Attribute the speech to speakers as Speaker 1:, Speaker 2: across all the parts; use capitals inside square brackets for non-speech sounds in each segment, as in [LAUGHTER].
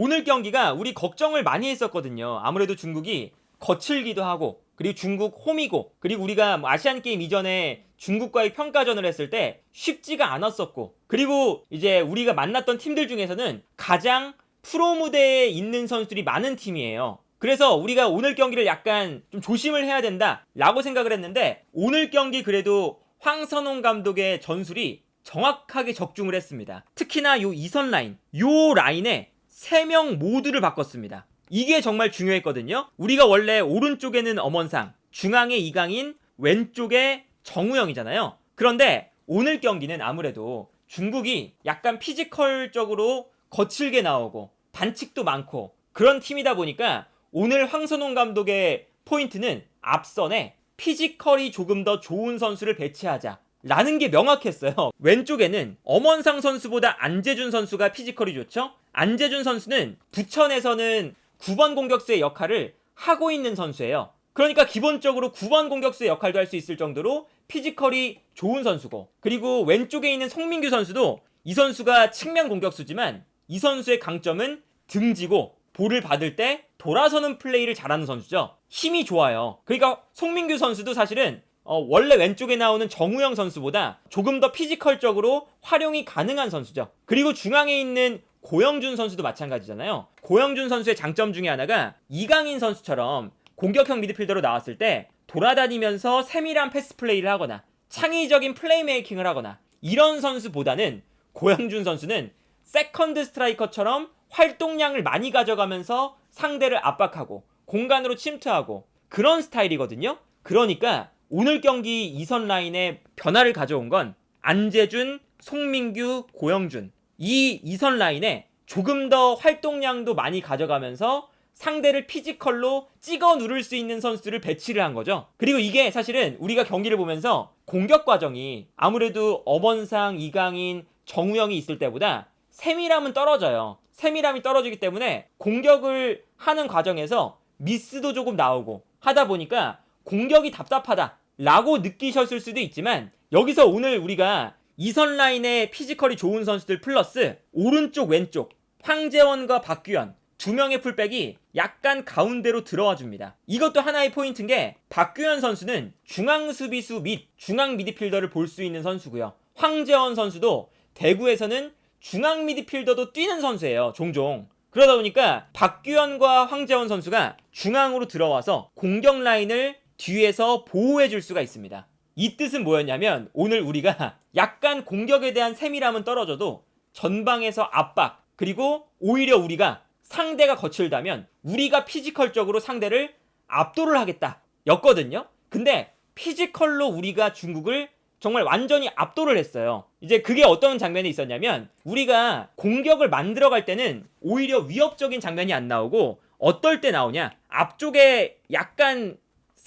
Speaker 1: 오늘 경기가 우리 걱정을 많이 했었거든요. 아무래도 중국이 거칠기도 하고 그리고 중국 홈이고 그리고 우리가 뭐 아시안 게임 이전에 중국과의 평가전을 했을 때 쉽지가 않았었고 그리고 이제 우리가 만났던 팀들 중에서는 가장 프로 무대에 있는 선수들이 많은 팀이에요. 그래서 우리가 오늘 경기를 약간 좀 조심을 해야 된다라고 생각을 했는데 오늘 경기 그래도 황선홍 감독의 전술이 정확하게 적중을 했습니다. 특히나 요 이선 라인, 요 라인에 세 명 모두를 바꿨습니다. 이게 정말 중요했거든요. 우리가 원래 오른쪽에는 엄원상, 중앙에 이강인, 왼쪽에 정우영이잖아요. 그런데 오늘 경기는 아무래도 중국이 약간 피지컬적으로 거칠게 나오고 반칙도 많고 그런 팀이다 보니까 오늘 황선홍 감독의 포인트는 앞선에 피지컬이 조금 더 좋은 선수를 배치하자. 라는 게 명확했어요. [LAUGHS] 왼쪽에는 엄원상 선수보다 안재준 선수가 피지컬이 좋죠? 안재준 선수는 부천에서는 9번 공격수의 역할을 하고 있는 선수예요. 그러니까 기본적으로 9번 공격수의 역할도 할 수 있을 정도로 피지컬이 좋은 선수고 그리고 왼쪽에 있는 송민규 선수도 이 선수가 측면 공격수지만 이 선수의 강점은 등지고 볼을 받을 때 돌아서는 플레이를 잘하는 선수죠. 힘이 좋아요. 그러니까 송민규 선수도 사실은 어, 원래 왼쪽에 나오는 정우영 선수보다 조금 더 피지컬적으로 활용이 가능한 선수죠. 그리고 중앙에 있는 고영준 선수도 마찬가지잖아요. 고영준 선수의 장점 중에 하나가 이강인 선수처럼 공격형 미드필더로 나왔을 때 돌아다니면서 세밀한 패스 플레이를 하거나 창의적인 플레이메이킹을 하거나 이런 선수보다는 고영준 선수는 세컨드 스트라이커처럼 활동량을 많이 가져가면서 상대를 압박하고 공간으로 침투하고 그런 스타일이거든요. 그러니까 오늘 경기 이선 라인에 변화를 가져온 건 안재준, 송민규, 고영준 이 이선 라인에 조금 더 활동량도 많이 가져가면서 상대를 피지컬로 찍어 누를 수 있는 선수들을 배치를 한 거죠. 그리고 이게 사실은 우리가 경기를 보면서 공격 과정이 아무래도 엄원상, 이강인, 정우영이 있을 때보다 세밀함은 떨어져요. 세밀함이 떨어지기 때문에 공격을 하는 과정에서 미스도 조금 나오고 하다 보니까 공격이 답답하다 라고 느끼셨을 수도 있지만 여기서 오늘 우리가 이선 라인의 피지컬이 좋은 선수들 플러스 오른쪽 왼쪽 황재원과 박규현 두 명의 풀백이 약간 가운데로 들어와 줍니다. 이것도 하나의 포인트인 게 박규현 선수는 중앙 수비수 및 중앙 미드필더를 볼 수 있는 선수고요. 황재원 선수도 대구에서는 중앙 미드필더도 뛰는 선수예요. 종종. 그러다 보니까 박규현과 황재원 선수가 중앙으로 들어와서 공격 라인을 뒤에서 보호해 줄 수가 있습니다. 이 뜻은 뭐였냐면 오늘 우리가 약간 공격에 대한 세밀함은 떨어져도 전방에서 압박 그리고 오히려 우리가 상대가 거칠다면 우리가 피지컬적으로 상대를 압도를 하겠다 였거든요. 근데 피지컬로 우리가 중국을 정말 완전히 압도를 했어요. 이제 그게 어떤 장면이 있었냐면 우리가 공격을 만들어 갈 때는 오히려 위협적인 장면이 안 나오고 어떨 때 나오냐 앞쪽에 약간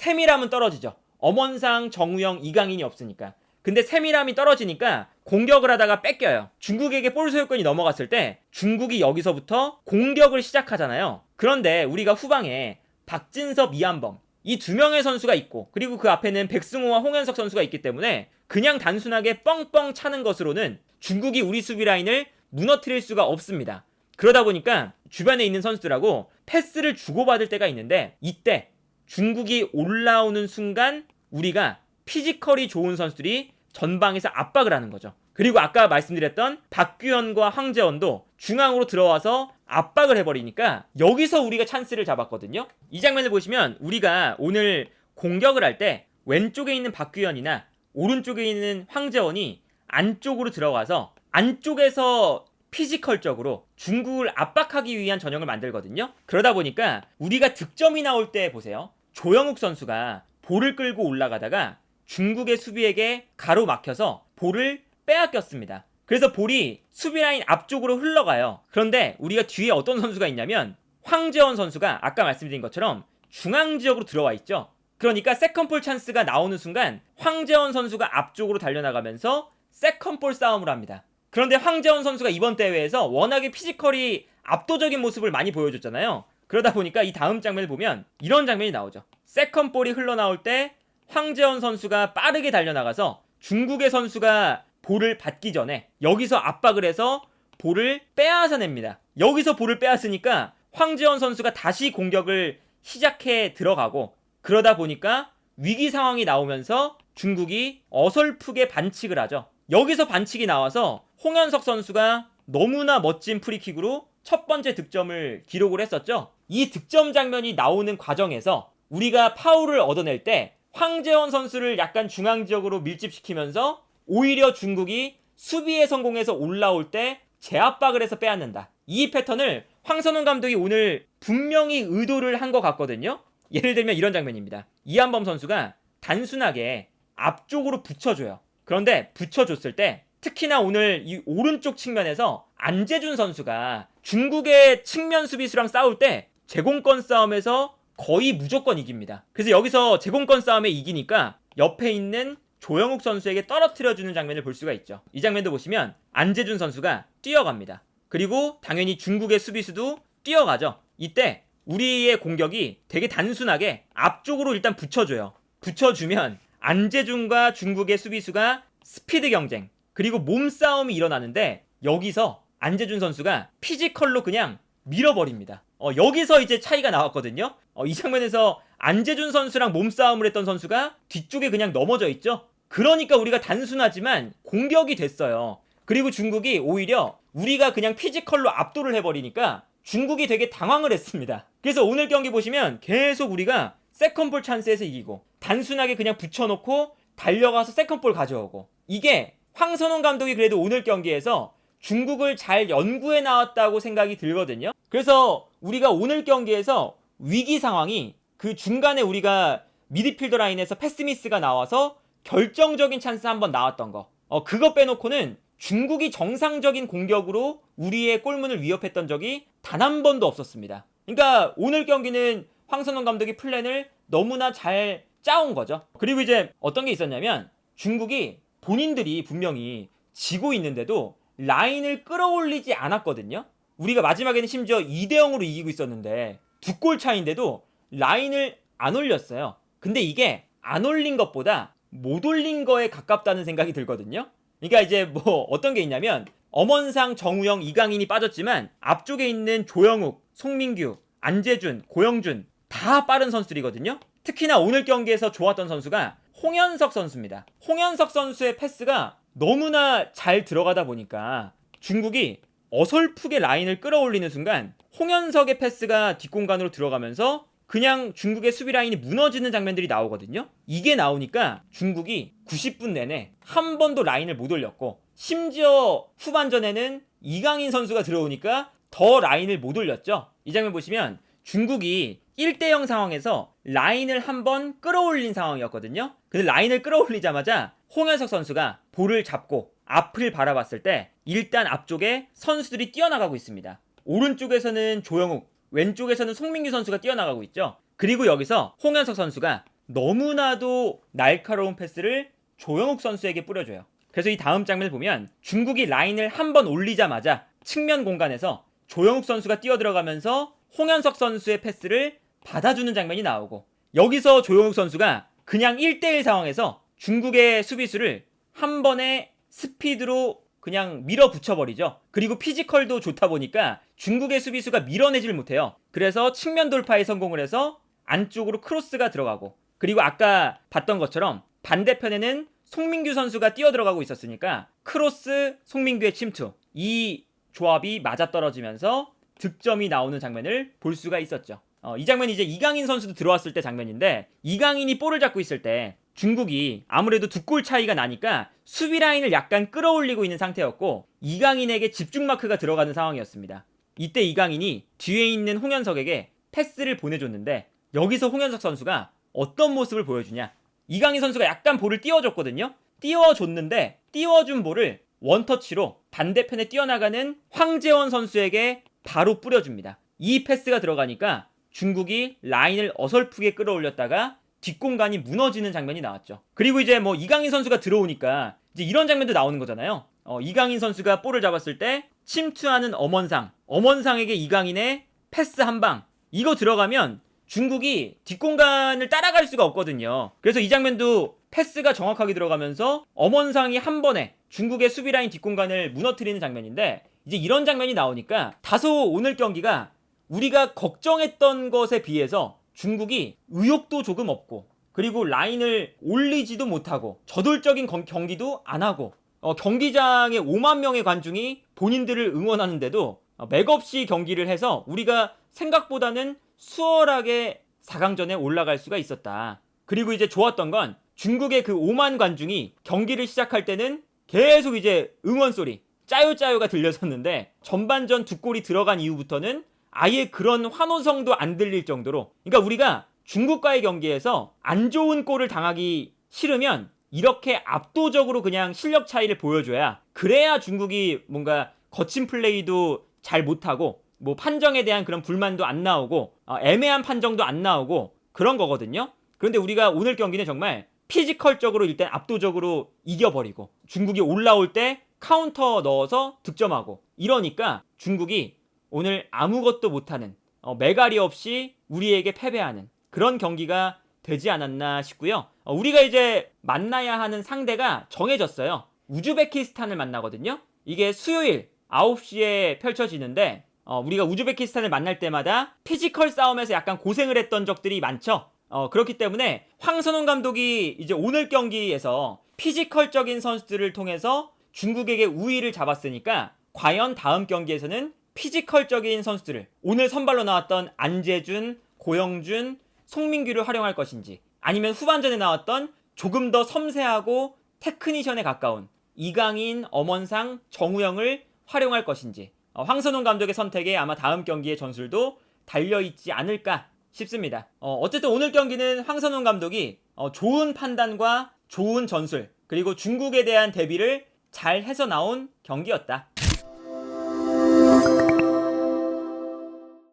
Speaker 1: 세밀함은 떨어지죠. 엄원상, 정우영, 이강인이 없으니까. 근데 세밀함이 떨어지니까 공격을 하다가 뺏겨요. 중국에게 볼 소유권이 넘어갔을 때 중국이 여기서부터 공격을 시작하잖아요. 그런데 우리가 후방에 박진섭, 이한범 이 두 명의 선수가 있고 그리고 그 앞에는 백승호와 홍현석 선수가 있기 때문에 그냥 단순하게 뻥뻥 차는 것으로는 중국이 우리 수비 라인을 무너뜨릴 수가 없습니다. 그러다 보니까 주변에 있는 선수들하고 패스를 주고받을 때가 있는데 이때 중국이 올라오는 순간 우리가 피지컬이 좋은 선수들이 전방에서 압박을 하는 거죠. 그리고 아까 말씀드렸던 박규현과 황재원도 중앙으로 들어와서 압박을 해버리니까 여기서 우리가 찬스를 잡았거든요. 이 장면을 보시면 우리가 오늘 공격을 할 때 왼쪽에 있는 박규현이나 오른쪽에 있는 황재원이 안쪽으로 들어가서 안쪽에서 피지컬적으로 중국을 압박하기 위한 전형을 만들거든요. 그러다 보니까 우리가 득점이 나올 때 보세요. 조영욱 선수가 볼을 끌고 올라가다가 중국의 수비에게 가로막혀서 볼을 빼앗겼습니다. 그래서 볼이 수비 라인 앞쪽으로 흘러가요. 그런데 우리가 뒤에 어떤 선수가 있냐면 황재원 선수가 아까 말씀드린 것처럼 중앙 지역으로 들어와 있죠. 그러니까 세컨볼 찬스가 나오는 순간 황재원 선수가 앞쪽으로 달려나가면서 세컨볼 싸움을 합니다. 그런데 황재원 선수가 이번 대회에서 워낙에 피지컬이 압도적인 모습을 많이 보여줬잖아요. 그러다 보니까 이 다음 장면을 보면 이런 장면이 나오죠. 세컨 볼이 흘러나올 때 황재원 선수가 빠르게 달려나가서 중국의 선수가 볼을 받기 전에 여기서 압박을 해서 볼을 빼앗아냅니다. 여기서 볼을 빼앗으니까 황재원 선수가 다시 공격을 시작해 들어가고 그러다 보니까 위기 상황이 나오면서 중국이 어설프게 반칙을 하죠. 여기서 반칙이 나와서 홍현석 선수가 너무나 멋진 프리킥으로 첫 번째 득점을 기록을 했었죠. 이 득점 장면이 나오는 과정에서 우리가 파울을 얻어낼 때 황재원 선수를 약간 중앙 지역으로 밀집시키면서 오히려 중국이 수비에 성공해서 올라올 때 제압박을 해서 빼앗는다. 이 패턴을 황선홍 감독이 오늘 분명히 의도를 한 것 같거든요. 예를 들면 이런 장면입니다. 이한범 선수가 단순하게 앞쪽으로 붙여줘요. 그런데 붙여줬을 때 특히나 오늘 이 오른쪽 측면에서 안재준 선수가 중국의 측면 수비수랑 싸울 때 제공권 싸움에서 거의 무조건 이깁니다. 그래서 여기서 제공권 싸움에 이기니까 옆에 있는 조영욱 선수에게 떨어뜨려주는 장면을 볼 수가 있죠. 이 장면도 보시면 안재준 선수가 뛰어갑니다. 그리고 당연히 중국의 수비수도 뛰어가죠. 이때 우리의 공격이 되게 단순하게 앞쪽으로 일단 붙여줘요. 붙여주면 안재준과 중국의 수비수가 스피드 경쟁 그리고 몸싸움이 일어나는데 여기서 안재준 선수가 피지컬로 그냥 밀어버립니다. 어, 여기서 이제 차이가 나왔거든요. 어, 이 장면에서 안재준 선수랑 몸싸움을 했던 선수가 뒤쪽에 그냥 넘어져 있죠. 그러니까 우리가 단순하지만 공격이 됐어요. 그리고 중국이 오히려 우리가 그냥 피지컬로 압도를 해버리니까 중국이 되게 당황을 했습니다. 그래서 오늘 경기 보시면 계속 우리가 세컨볼 찬스에서 이기고 단순하게 그냥 붙여놓고 달려가서 세컨볼 가져오고 이게 황선홍 감독이 그래도 오늘 경기에서 중국을 잘 연구해 나왔다고 생각이 들거든요. 그래서 우리가 오늘 경기에서 위기 상황이 그 중간에 우리가 미드필더 라인에서 패스미스가 나와서 결정적인 찬스 한번 나왔던 거. 어, 그거 빼놓고는 중국이 정상적인 공격으로 우리의 골문을 위협했던 적이 단 한 번도 없었습니다. 그러니까 오늘 경기는 황선홍 감독이 플랜을 너무나 잘 짜온 거죠. 그리고 이제 어떤 게 있었냐면 중국이 본인들이 분명히 지고 있는데도 라인을 끌어올리지 않았거든요. 우리가 마지막에는 심지어 2대 0으로 이기고 있었는데 두 골 차인데도 라인을 안 올렸어요. 근데 이게 안 올린 것보다 못 올린 거에 가깝다는 생각이 들거든요. 그러니까 이제 뭐 어떤 게 있냐면 엄원상, 정우영, 이강인이 빠졌지만 앞쪽에 있는 조영욱, 송민규, 안재준, 고영준 다 빠른 선수들이거든요. 특히나 오늘 경기에서 좋았던 선수가 홍현석 선수입니다. 홍현석 선수의 패스가 너무나 잘 들어가다 보니까 중국이 어설프게 라인을 끌어올리는 순간 홍현석의 패스가 뒷공간으로 들어가면서 그냥 중국의 수비 라인이 무너지는 장면들이 나오거든요. 이게 나오니까 중국이 90분 내내 한 번도 라인을 못 올렸고 심지어 후반전에는 이강인 선수가 들어오니까 더 라인을 못 올렸죠. 이 장면 보시면 중국이 1대0 상황에서 라인을 한번 끌어올린 상황이었거든요. 근데 라인을 끌어올리자마자 홍현석 선수가 볼을 잡고 앞을 바라봤을 때 일단 앞쪽에 선수들이 뛰어나가고 있습니다. 오른쪽에서는 조영욱, 왼쪽에서는 송민규 선수가 뛰어나가고 있죠. 그리고 여기서 홍현석 선수가 너무나도 날카로운 패스를 조영욱 선수에게 뿌려줘요. 그래서 이 다음 장면을 보면 중국이 라인을 한 번 올리자마자 측면 공간에서 조영욱 선수가 뛰어들어가면서 홍현석 선수의 패스를 받아주는 장면이 나오고 여기서 조영욱 선수가 그냥 1대1 상황에서 중국의 수비수를 한 번에 스피드로 그냥 밀어붙여버리죠. 그리고 피지컬도 좋다 보니까 중국의 수비수가 밀어내질 못해요. 그래서 측면 돌파에 성공을 해서 안쪽으로 크로스가 들어가고 그리고 아까 봤던 것처럼 반대편에는 송민규 선수가 뛰어들어가고 있었으니까 크로스 송민규의 침투 이 조합이 맞아떨어지면서 득점이 나오는 장면을 볼 수가 있었죠. 어, 이 장면이 이제 이강인 선수도 들어왔을 때 장면인데 이강인이 볼을 잡고 있을 때 중국이 아무래도 두 골 차이가 나니까 수비 라인을 약간 끌어올리고 있는 상태였고 이강인에게 집중 마크가 들어가는 상황이었습니다. 이때 이강인이 뒤에 있는 홍현석에게 패스를 보내줬는데 여기서 홍현석 선수가 어떤 모습을 보여주냐? 이강인 선수가 약간 볼을 띄워줬거든요. 띄워줬는데 띄워준 볼을 원터치로 반대편에 뛰어나가는 황재원 선수에게 바로 뿌려줍니다. 이 패스가 들어가니까 중국이 라인을 어설프게 끌어올렸다가 뒷공간이 무너지는 장면이 나왔죠. 그리고 이제 뭐 이강인 선수가 들어오니까 이제 이런 장면도 나오는 거잖아요. 어, 이강인 선수가 볼을 잡았을 때 침투하는 엄원상, 엄원상에게 이강인의 패스 한 방. 이거 들어가면 중국이 뒷공간을 따라갈 수가 없거든요. 그래서 이 장면도 패스가 정확하게 들어가면서 엄원상이 한 번에 중국의 수비 라인 뒷공간을 무너뜨리는 장면인데 이제 이런 장면이 나오니까 다소 오늘 경기가 우리가 걱정했던 것에 비해서 중국이 의욕도 조금 없고 그리고 라인을 올리지도 못하고 저돌적인 경- 경기도 안 하고 어, 경기장에 5만 명의 관중이 본인들을 응원하는데도 어, 맥없이 경기를 해서 우리가 생각보다는 수월하게 4강전에 올라갈 수가 있었다. 그리고 이제 좋았던 건 중국의 그 5만 관중이 경기를 시작할 때는 계속 이제 응원 소리 짜요짜요가 들렸었는데 전반전 두 골이 들어간 이후부터는 아예 그런 환호성도 안 들릴 정도로 그러니까 우리가 중국과의 경기에서 안 좋은 골을 당하기 싫으면 이렇게 압도적으로 그냥 실력 차이를 보여줘야 그래야 중국이 뭔가 거친 플레이도 잘 못하고 뭐 판정에 대한 그런 불만도 안 나오고 어, 애매한 판정도 안 나오고 그런 거거든요. 그런데 우리가 오늘 경기는 정말 피지컬적으로 일단 압도적으로 이겨버리고 중국이 올라올 때 카운터 넣어서 득점하고 이러니까 중국이 오늘 아무것도 못하는 어, 메가리 없이 우리에게 패배하는 그런 경기가 되지 않았나 싶고요. 어, 우리가 이제 만나야 하는 상대가 정해졌어요. 우즈베키스탄을 만나거든요. 이게 수요일 9시에 펼쳐지는데 어, 우리가 우즈베키스탄을 만날 때마다 피지컬 싸움에서 약간 고생을 했던 적들이 많죠. 어, 그렇기 때문에 황선홍 감독이 이제 오늘 경기에서 피지컬적인 선수들을 통해서 중국에게 우위를 잡았으니까 과연 다음 경기에서는 피지컬적인 선수들을 오늘 선발로 나왔던 안재준, 고영준, 송민규를 활용할 것인지 아니면 후반전에 나왔던 조금 더 섬세하고 테크니션에 가까운 이강인, 엄원상, 정우영을 활용할 것인지 어, 황선홍 감독의 선택에 아마 다음 경기의 전술도 달려있지 않을까 싶습니다. 어, 어쨌든 오늘 경기는 황선홍 감독이 어, 좋은 판단과 좋은 전술 그리고 중국에 대한 대비를 잘 해서 나온 경기였다.